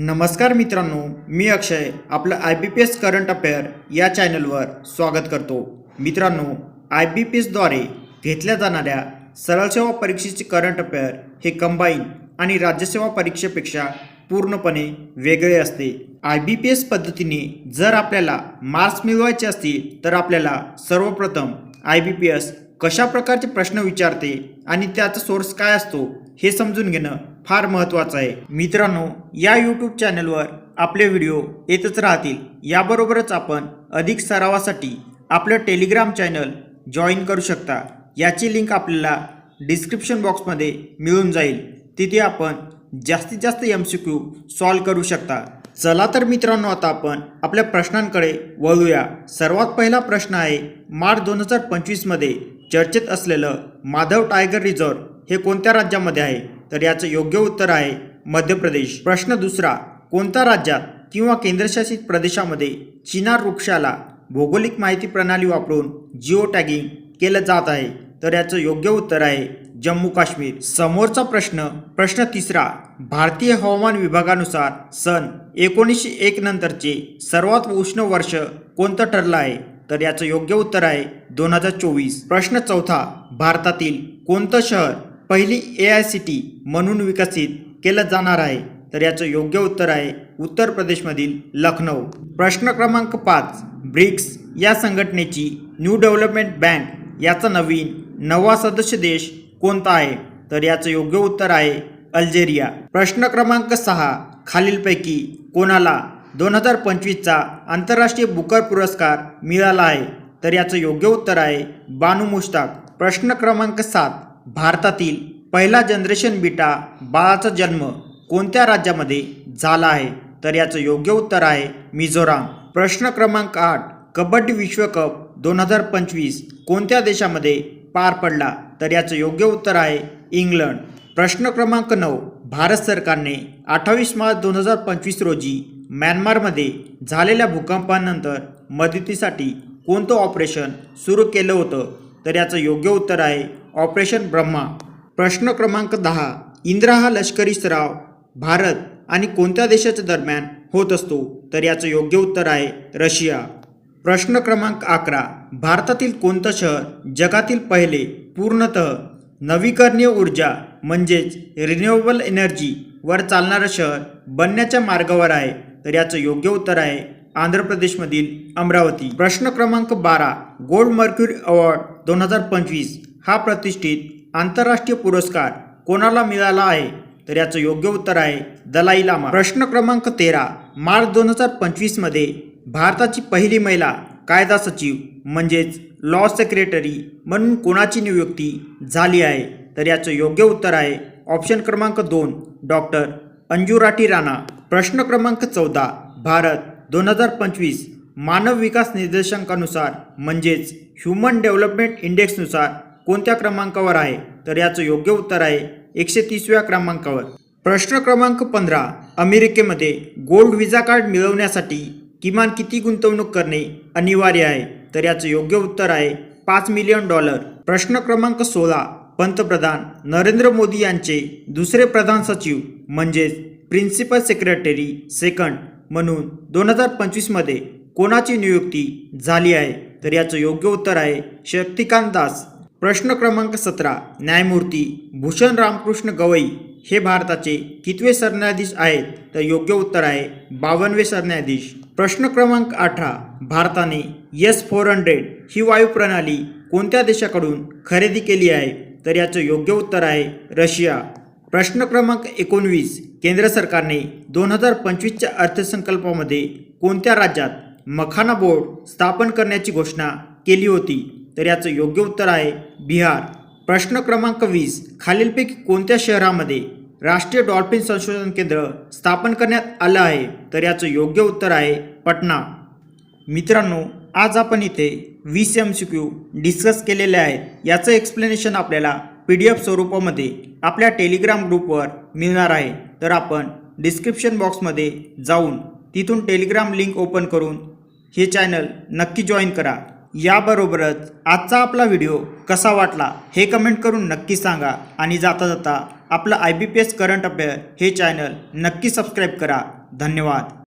नमस्कार मित्रांनो मी अक्षय आपलं I B P S current affair या चॅनलवर स्वागत करतो. मित्रांनो आय बी पी एसद्वारे घेतल्या जाणाऱ्या सरळ सेवा परीक्षेचे करंट अफेअर हे कंबाईन आणि राज्यसेवा परीक्षेपेक्षा पूर्णपणे वेगळे असते. आय बी पी एस पद्धतीने जर आपल्याला मार्क्स मिळवायचे असतील तर आपल्याला सर्वप्रथम आय बी पी एस कशा प्रकारचे प्रश्न विचारते आणि त्याचा सोर्स काय असतो हे समजून घेणं फार महत्त्वाचं आहे. मित्रांनो या यूट्यूब चॅनलवर आपले व्हिडिओ येतच राहतील. याबरोबरच आपण अधिक सरावासाठी आपलं टेलिग्राम चॅनल जॉईन करू शकता. याची लिंक आपल्याला डिस्क्रिप्शन बॉक्समध्ये मिळून जाईल. तिथे आपण जास्तीत जास्त एम सी क्यू सॉल्व करू शकता. चला तर मित्रांनो आता आपण आपल्या प्रश्नांकडे वळूया. सर्वात पहिला प्रश्न आहे मार्च दोन हजार पंचवीसमध्ये चर्चेत असलेलं माधव टायगर रिझॉर्ट हे कोणत्या राज्यामध्ये आहे? तर याचं योग्य उत्तर आहे मध्य प्रदेश. प्रश्न दुसरा कोणत्या राज्यात किंवा केंद्रशासित प्रदेशामध्ये चिनार वृक्षाला भौगोलिक माहिती प्रणाली वापरून जिओ टॅगिंग केलं जात आहे? तर याचं योग्य उत्तर आहे जम्मू काश्मीर. समोरचा प्रश्न प्रश्न तिसरा भारतीय हवामान विभागानुसार सन एकोणीसशे एक नंतरचे सर्वात उष्ण वर्ष कोणतं ठरलं आहे? तर याचं योग्य उत्तर आहे दोन हजार चोवीस. प्रश्न चौथा भारतातील कोणतं शहर पहिली ए आय सी टी म्हणून विकसित केलं जाणार आहे तर याचं योग्य उत्तर आहे उत्तर प्रदेशमधील लखनौ. प्रश्न क्रमांक पाच ब्रिक्स या संघटनेची न्यू डेव्हलपमेंट बँक याचा नवीन नवा सदस्य देश कोणता आहे तर याचं योग्य उत्तर आहे अल्जेरिया. प्रश्न क्रमांक सहा खालीलपैकी कोणाला दोन हजार पंचवीसचा आंतरराष्ट्रीय बुकर पुरस्कार मिळाला आहे तर याचं योग्य उत्तर आहे बानू मुश्ताक. प्रश्न क्रमांक सात भारतातील पहिला जनरेशन बीटा बाळाचा जन्म कोणत्या राज्यामध्ये झाला आहे? तर याचं योग्य उत्तर आहे मिझोराम. प्रश्न क्रमांक आठ कबड्डी विश्वकप दोन हजार पंचवीस कोणत्या देशामध्ये पार पडला? तर याचं योग्य उत्तर आहे इंग्लंड. प्रश्न क्रमांक नऊ भारत सरकारने अठ्ठावीस मार्च दोन हजार पंचवीस रोजी म्यानमारमध्ये झालेल्या भूकंपानंतर मदतीसाठी कोणतं ऑपरेशन सुरू केलं होतं? तर याचं योग्य उत्तर आहे ऑपरेशन ब्रह्मा. प्रश्न क्रमांक दहा. इंद्रा हा लष्करी सराव भारत आणि कोणत्या देशाच्या दरम्यान होत असतो? तर याचं योग्य उत्तर आहे रशिया. प्रश्न क्रमांक अकरा. भारतातील कोणतं शहर जगातील पहिले पूर्णतः नवीकरणीय ऊर्जा म्हणजेच रिन्युएबल एनर्जीवर चालणारं शहर बनण्याच्या मार्गावर आहे? तर याचं योग्य उत्तर आहे आंध्र प्रदेशमधील अमरावती. प्रश्न क्रमांक बारा. गोल्ड मर्क्युरी अवॉर्ड दोन हजार पंचवीस. हा प्रतिष्ठित आंतरराष्ट्रीय पुरस्कार कोणाला मिळाला आहे? तर याचं योग्य उत्तर आहे दलाई लामा. प्रश्न क्रमांक तेरा मार्च दोन हजार पंचवीसमध्ये भारताची पहिली महिला कायदा सचिव म्हणजेच लॉ सेक्रेटरी म्हणून कोणाची नियुक्ती झाली आहे? तर याचं योग्य उत्तर आहे ऑप्शन क्रमांक दोन डॉक्टर अंजू राठी राणा. प्रश्न क्रमांक चौदा भारत दोन हजार पंचवीस मानव विकास निर्देशांकानुसार म्हणजेच ह्युमन डेव्हलपमेंट इंडेक्सनुसार कोणत्या क्रमांकावर आहे? तर याचं योग्य उत्तर आहे एकशे तीसव्या क्रमांकावर. प्रश्न क्रमांक पंधरा. अमेरिकेमध्ये गोल्ड व्हिसा कार्ड मिळवण्यासाठी किमान किती गुंतवणूक करणे अनिवार्य आहे? तर याचं योग्य उत्तर आहे पाच मिलियन डॉलर. प्रश्न क्रमांक सोळा. पंतप्रधान नरेंद्र मोदी यांचे दुसरे प्रधान सचिव म्हणजेच प्रिन्सिपल सेक्रेटरी सेकंड म्हणून दोन हजार पंचवीसमध्ये कोणाची नियुक्ती झाली आहे? तर याचं योग्य उत्तर आहे शक्तिकांत दास. प्रश्न क्रमांक सतरा न्यायमूर्ती भूषण रामकृष्ण गवई हे भारताचे कितवे सरन्यायाधीश आहेत? तर योग्य उत्तर आहे बावनवे सरन्यायाधीश. प्रश्न क्रमांक अठरा भारताने एस फोर हंड्रेड ही वायुप्रणाली कोणत्या देशाकडून खरेदी केली आहे? तर याचं योग्य उत्तर आहे रशिया. प्रश्न क्रमांक एकोणवीस केंद्र सरकारने दोन हजार पंचवीसच्या अर्थसंकल्पामध्ये कोणत्या राज्यात मखाना बोर्ड स्थापन करण्याची घोषणा केली होती? तर याचं योग्य उत्तर आहे बिहार. प्रश्न क्रमांक वीस. खालीलपैकी कोणत्या शहरामध्ये राष्ट्रीय डॉल्फिन संशोधन केंद्र स्थापन करण्यात आलं आहे? तर याचं योग्य उत्तर आहे पटना. मित्रांनो आज आपण इथे वीस एम सी क्यू डिस्कस केलेले आहेत. याचं एक्सप्लेनेशन आपल्याला पी डी एफ स्वरूपामध्ये आपल्या टेलिग्राम ग्रुपवर मिळणार आहे. तर आपण डिस्क्रिप्शन बॉक्समध्ये जाऊन तिथून टेलिग्राम लिंक ओपन करून हे चॅनल नक्की जॉईन करा. याबरोबरच आजचा आपला व्हिडिओ कसा वाटला हे कमेंट करून नक्की सांगा. आणि जाता जाता आपलं I B P S current affair हे चॅनल नक्की सबस्क्राईब करा. धन्यवाद.